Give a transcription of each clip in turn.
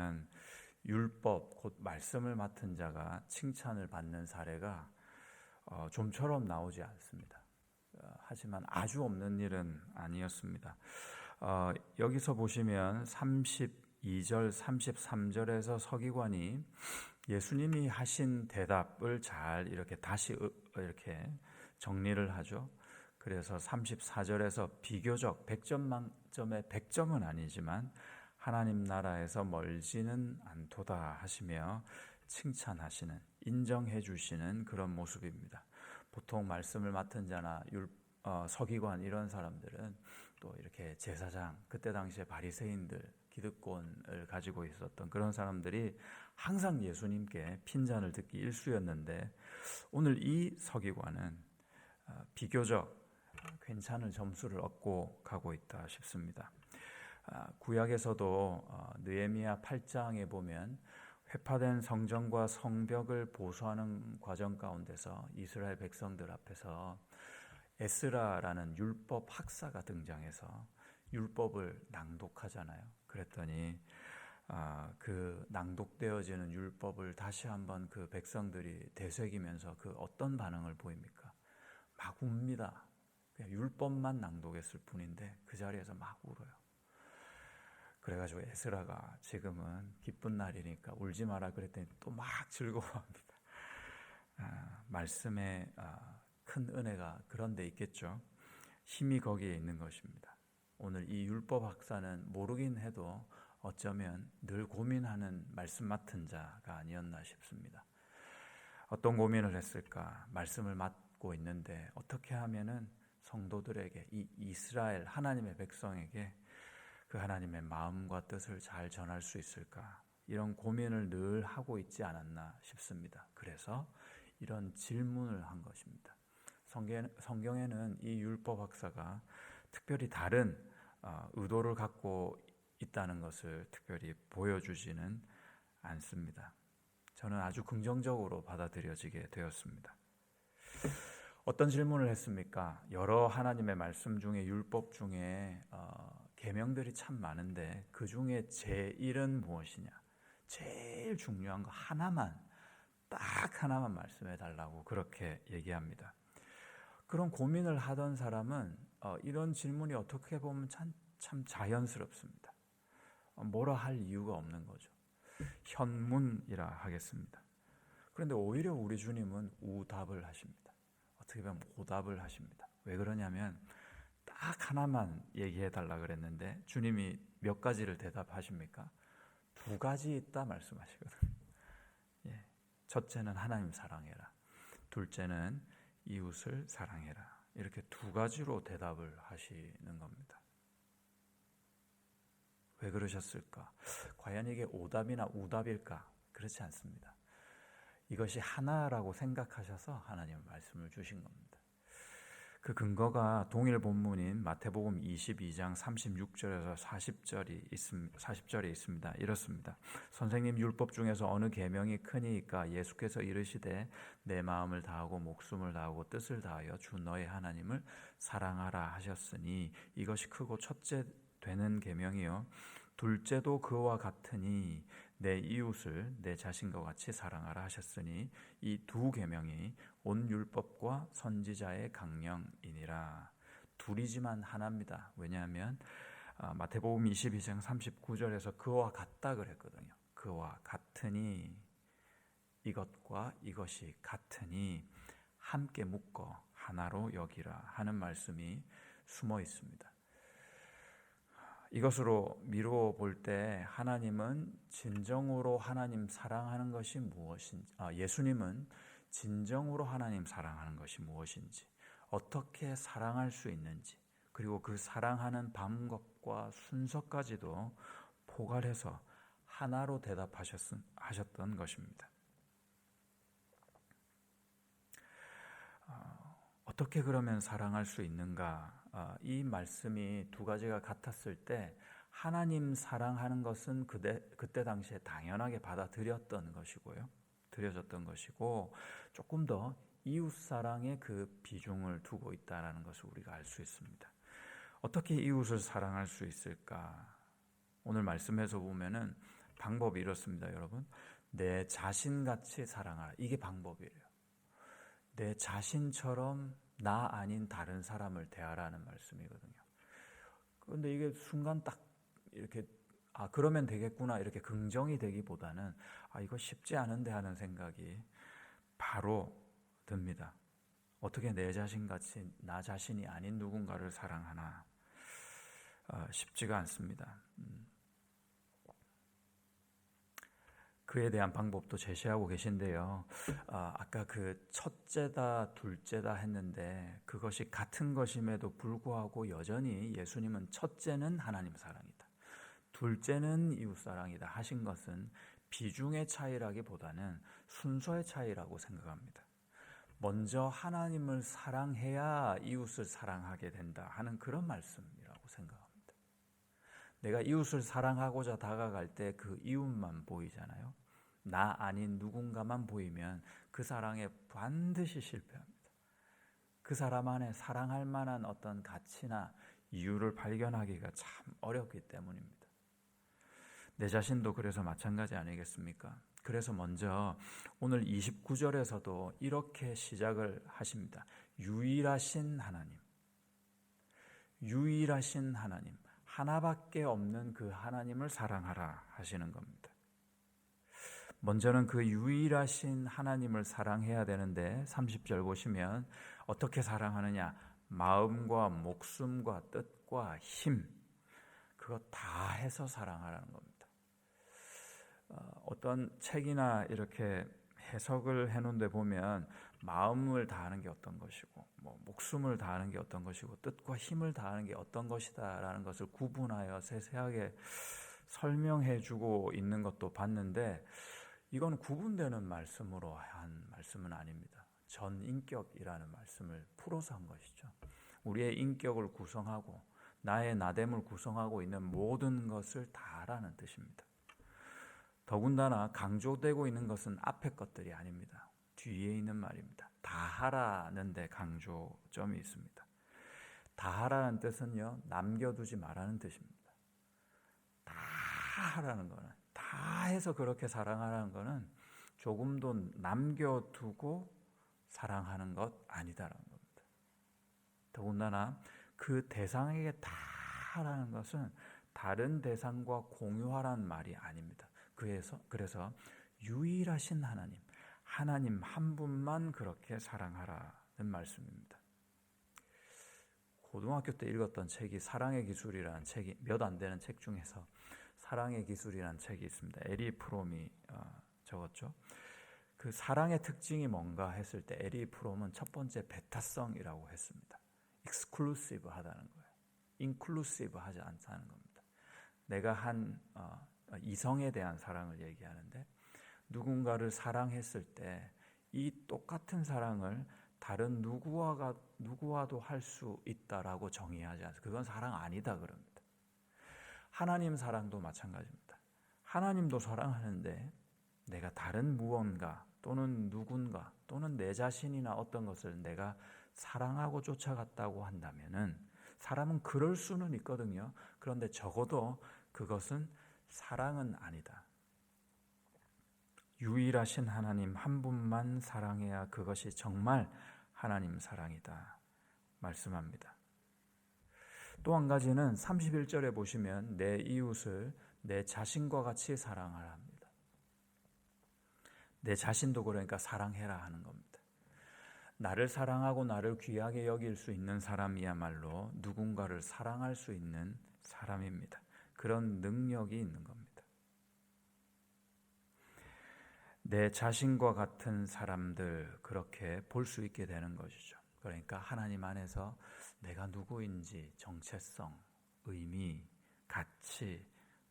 보면 율법 곧 말씀을 맡은 자가 칭찬을 받는 사례가 어, 좀처럼 나오지 않습니다. 어, 하지만 아주 없는 일은 아니었습니다. 어, 여기서 보시면 32절, 33절에서 서기관이 예수님이 하신 대답을 잘 이렇게 다시 이렇게 정리를 하죠. 그래서 34절에서 비교적 100점 만점에 100점은 아니지만 하나님 나라에서 멀지는 않도다 하시며 칭찬하시는 인정해 주시는 그런 모습입니다. 보통 말씀을 맡은 자나 율, 어, 서기관 이런 사람들은 또 이렇게 제사장 그때 당시에 바리새인들 기득권을 가지고 있었던 그런 사람들이 항상 예수님께 핀잔을 듣기 일쑤였는데 오늘 이 서기관은 어, 비교적 괜찮은 점수를 얻고 가고 있다 싶습니다. 아, 구약에서도 어, 느헤미야 8장에 보면 회파된 성전과 성벽을 보수하는 과정 가운데서 이스라엘 백성들 앞에서 에스라라는 율법 학사가 등장해서 율법을 낭독하잖아요. 그랬더니 아, 그 낭독되어지는 율법을 다시 한번 그 백성들이 되새기면서 그 어떤 반응을 보입니까? 막 웁니다. 율법만 낭독했을 뿐인데 그 자리에서 막 울어요. 그래가지고 에스라가 지금은 기쁜 날이니까 울지 마라 그랬더니 또 막 즐거워합니다. 아, 말씀에 아, 큰 은혜가 그런 데 있겠죠. 힘이 거기에 있는 것입니다. 오늘 이 율법 학사는 모르긴 해도 어쩌면 늘 고민하는 말씀 맡은 자가 아니었나 싶습니다. 어떤 고민을 했을까? 말씀을 맡고 있는데 어떻게 하면은 성도들에게 이 이스라엘 하나님의 백성에게 그 하나님의 마음과 뜻을 잘 전할 수 있을까? 이런 고민을 늘 하고 있지 않았나 싶습니다. 그래서 이런 질문을 한 것입니다. 성경 에는 이 율법 학사가 특별히 다른 어, 의도를 갖고 있다는 것을 특별히 보여주지는 않습니다. 저는 아주 긍정적으로 받아들여지게 되었습니다. 어떤 질문을 했습니까? 여러 하나님의 말씀 중에 율법 중에 어, 계명들이 참 많은데 그 중에 제일은 무엇이냐? 제일 중요한 거 하나만 딱 하나만 말씀해 달라고 그렇게 얘기합니다. 그런 고민을 하던 사람은 어, 이런 질문이 어떻게 보면 참, 참 자연스럽습니다. 어, 뭐라 할 이유가 없는 거죠. 현문이라 하겠습니다. 그런데 오히려 우리 주님은 우답을 하십니다. 어떻게 보면 오답을 하십니다. 왜 그러냐면 딱 하나만 얘기해 달라 그랬는데 주님이 몇 가지를 대답하십니까? 두 가지 있다 말씀하시거든요. 예. 첫째는 하나님 사랑해라. 둘째는 이웃을 사랑해라. 이렇게 두 가지로 대답을 하시는 겁니다. 왜 그러셨을까? 과연 이게 오답이나 우답일까? 그렇지 않습니다. 이것이 하나라고 생각하셔서 하나님 말씀을 주신 겁니다. 그 근거가 동일 본문인 마태복음 22장 36절에서 40절이 있습 40절에 있습니다. 이렇습니다. 선생님 율법 중에서 어느 계명이 크니까 예수께서 이르시되 내 마음을 다하고 목숨을 다하고 뜻을 다하여 주 너의 하나님을 사랑하라 하셨으니 이것이 크고 첫째 되는 계명이요 둘째도 그와 같으니 내 이웃을 내 자신과 같이 사랑하라 하셨으니 이 두 계명이 온 율법과 선지자의 강령이니라. 둘이지만 하나입니다. 왜냐하면 아, 마태복음 22장 39절에서 그와 같다 그랬거든요. 그와 같으니 이것과 이것이 같으니 함께 묶어 하나로 여기라 하는 말씀이 숨어 있습니다. 이것으로 미루어 볼 때 하나님은 진정으로 하나님 사랑하는 것이 무엇인지, 아, 예수님은 진정으로 하나님 사랑하는 것이 무엇인지, 어떻게 사랑할 수 있는지, 그리고 그 사랑하는 방법과 순서까지도 포괄해서 하나로 대답하셨던 것입니다. 어, 어떻게 그러면 사랑할 수 있는가? 어, 이 말씀이 두 가지가 같았을 때 하나님 사랑하는 것은 그때 당시에 당연하게 받아들였던 것이고요. 드려졌던 것이고 조금 더 이웃 사랑에 그 비중을 두고 있다는 것을 우리가 알 수 있습니다. 어떻게 이웃을 사랑할 수 있을까? 오늘 말씀에서 보면은 방법이 이렇습니다, 여러분. 내 자신 같이 사랑하라. 이게 방법이에요. 내 자신처럼 나 아닌 다른 사람을 대하라는 말씀이거든요. 그런데 이게 순간 딱 이렇게 아 그러면 되겠구나 이렇게 긍정이 되기보다는 아 이거 쉽지 않은데 하는 생각이 바로 듭니다. 어떻게 내 자신 같이 나 자신이 아닌 누군가를 사랑하나 어, 쉽지가 않습니다. 음. 그에 대한 방법도 제시하고 계신데요. 아, 아까 그 첫째다, 둘째다 했는데 그것이 같은 것임에도 불구하고 여전히 예수님은 첫째는 하나님 사랑이다. 둘째는 이웃 사랑이다 하신 것은 비중의 차이라기보다는 순서의 차이라고 생각합니다. 먼저 하나님을 사랑해야 이웃을 사랑하게 된다 하는 그런 말씀이라고 생각합니다. 내가 이웃을 사랑하고자 다가갈 때 그 이웃만 보이잖아요. 나 아닌 누군가만 보이면 그 사랑에 반드시 실패합니다. 그 사람 안에 사랑할 만한 어떤 가치나 이유를 발견하기가 참 어렵기 때문입니다. 내 자신도 그래서 마찬가지 아니겠습니까? 그래서 먼저 오늘 29절에서도 이렇게 시작을 하십니다. 유일하신 하나님. 유일하신 하나님. 하나밖에 없는 그 하나님을 사랑하라 하시는 겁니다. 먼저는 그 유일하신 하나님을 사랑해야 되는데 30절 보시면 어떻게 사랑하느냐? 마음과 목숨과 뜻과 힘 그거 다 해서 사랑하라는 겁니다. 어, 어떤 책이나 이렇게 해석을 해놓은 데 보면 마음을 다하는 게 어떤 것이고 뭐 목숨을 다하는 게 어떤 것이고 뜻과 힘을 다하는 게 어떤 것이다라는 것을 구분하여 세세하게 설명해 주고 있는 것도 봤는데 이건 구분되는 말씀으로 한 말씀은 아닙니다. 전 인격이라는 말씀을 풀어서 한 것이죠. 우리의 인격을 구성하고 나의 나됨을 구성하고 있는 모든 것을 다라는 뜻입니다. 더군다나 강조되고 있는 것은 앞에 것들이 아닙니다. 뒤에 있는 말입니다. 다 하라는 데 강조점이 있습니다. 다 하라는 뜻은요, 남겨두지 말라는 뜻입니다. 다 하라는 거는, 다 해서 그렇게 사랑하라는 거는 조금도 남겨두고 사랑하는 것 아니다라는 겁니다. 더군다나 그 대상에게 다 하라는 것은 다른 대상과 공유하라는 말이 아닙니다. 그래서 그래서 유일하신 하나님, 하나님 한 분만 그렇게 사랑하라는 말씀입니다. 고등학교 때 읽었던 책이 사랑의 기술이라는 책이 몇 안 되는 책 중에서 사랑의 기술이라는 책이 있습니다. 에리 프롬이 어, 적었죠. 그 사랑의 특징이 뭔가 했을 때 에리 프롬은 첫 번째 베타성이라고 했습니다. 익스클루시브 하다는 거예요. 인클루시브 하지 않다는 겁니다. 내가 한 어, 이성에 대한 사랑을 얘기하는데 누군가를 사랑했을 때 이 똑같은 사랑을 다른 누구와가 누구와도 할 수 있다라고 정의하지 않습니다. 그건 사랑 아니다 그럽니다. 하나님 사랑도 마찬가지입니다. 하나님도 사랑하는데 내가 다른 무언가 또는 누군가 또는 내 자신이나 어떤 것을 내가 사랑하고 쫓아갔다고 한다면은 사람은 그럴 수는 있거든요. 그런데 적어도 그것은 사랑은 아니다. 유일하신 하나님 한 분만 사랑해야 그것이 정말 하나님 사랑이다. 말씀합니다. 또 한 가지는 31절에 보시면 내 이웃을 내 자신과 같이 사랑하라 합니다. 내 자신도 그러니까 사랑해라 하는 겁니다. 나를 사랑하고 나를 귀하게 여길 수 있는 사람이야말로 누군가를 사랑할 수 있는 사람입니다. 그런 능력이 있는 겁니다. 내 자신과 같은 사람들 그렇게 볼 수 있게 되는 것이죠. 그러니까 하나님 안에서 내가 누구인지 정체성, 의미, 가치,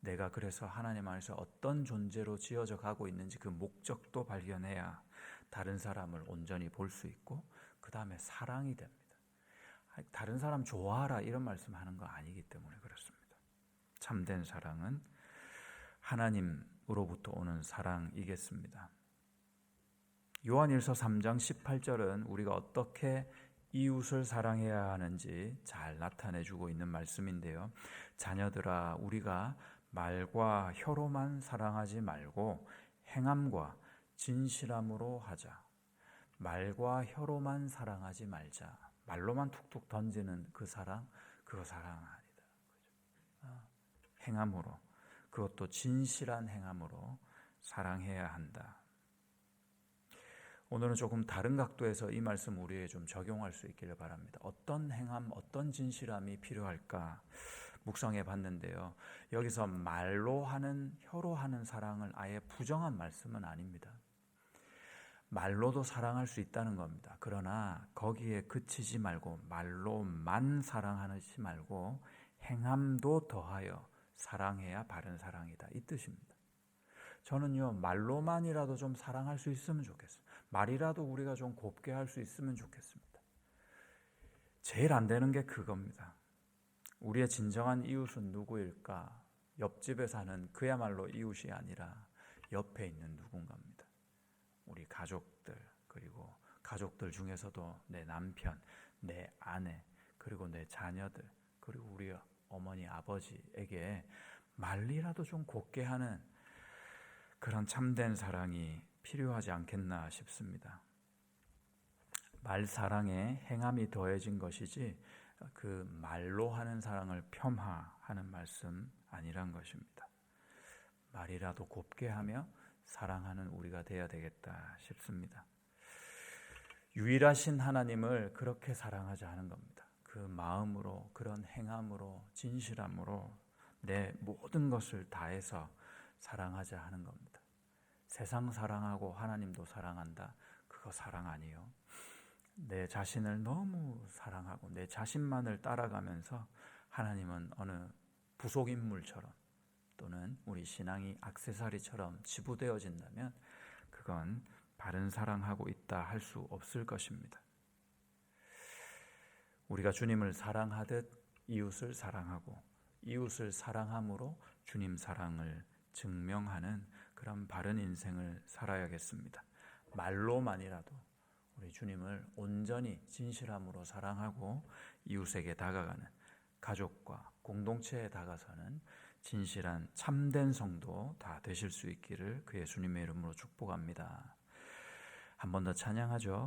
내가 그래서 하나님 안에서 어떤 존재로 지어져 가고 있는지 그 목적도 발견해야 다른 사람을 온전히 볼 수 있고 그 다음에 사랑이 됩니다. 다른 사람 좋아하라 이런 말씀하는 거 아니기 때문에 그렇습니다. 참된 사랑은 하나님으로부터 오는 사랑이겠습니다. 요한일서 3장 18절은 우리가 어떻게 이웃을 사랑해야 하는지 잘 나타내 주고 있는 말씀인데요. 자녀들아 우리가 말과 혀로만 사랑하지 말고 행함과 진실함으로 하자. 말과 혀로만 사랑하지 말자. 말로만 툭툭 던지는 그 사랑, 그거 사랑 행함으로, 그것도 진실한 행함으로 사랑해야 한다. 오늘은 조금 다른 각도에서 이 말씀 우리에게 좀 적용할 수 있기를 바랍니다. 어떤 행함, 어떤 진실함이 필요할까 묵상해 봤는데요. 여기서 말로 하는, 혀로 하는 사랑을 아예 부정한 말씀은 아닙니다. 말로도 사랑할 수 있다는 겁니다. 그러나 거기에 그치지 말고 말로만 사랑하지 말고 행함도 더하여 사랑해야 바른 사랑이다. 이 뜻입니다. 저는요, 말로만이라도 좀 사랑할 수 있으면 좋겠어요. 말이라도 우리가 좀 곱게 할 수 있으면 좋겠습니다. 제일 안 되는 게 그겁니다. 우리의 진정한 이웃은 누구일까? 옆집에 사는 그야말로 이웃이 아니라 옆에 있는 누군가입니다. 우리 가족들, 그리고 가족들 중에서도 내 남편, 내 아내, 그리고 내 자녀들, 그리고 우리 어머니, 아버지에게 말이라도 좀 곱게 하는 그런 참된 사랑이 필요하지 않겠나 싶습니다. 말 사랑에 행함이 더해진 것이지 그 말로 하는 사랑을 폄하하는 말씀 아니란 것입니다. 말이라도 곱게 하며 사랑하는 우리가 되어야 되겠다 싶습니다. 유일하신 하나님을 그렇게 사랑하자 하는 겁니다. 그 마음으로, 그런 행함으로, 진실함으로 내 모든 것을 다해서 사랑하자 하는 겁니다. 세상 사랑하고 하나님도 사랑한다. 그거 사랑 아니요. 내 자신을 너무 사랑하고 내 자신만을 따라가면서 하나님은 어느 부속 인물처럼 또는 우리 신앙이 악세사리처럼 지부되어진다면 그건 바른 사랑하고 있다 할 수 없을 것입니다. 우리가 주님을 사랑하듯 이웃을 사랑하고 이웃을 사랑함으로 주님 사랑을 증명하는 그런 바른 인생을 살아야겠습니다. 말로만이라도 우리 주님을 온전히 진실함으로 사랑하고 이웃에게 다가가는 가족과 공동체에 다가서는 진실한 참된 성도 다 되실 수 있기를 그의 주님의 이름으로 축복합니다. 한 번 더 찬양하죠.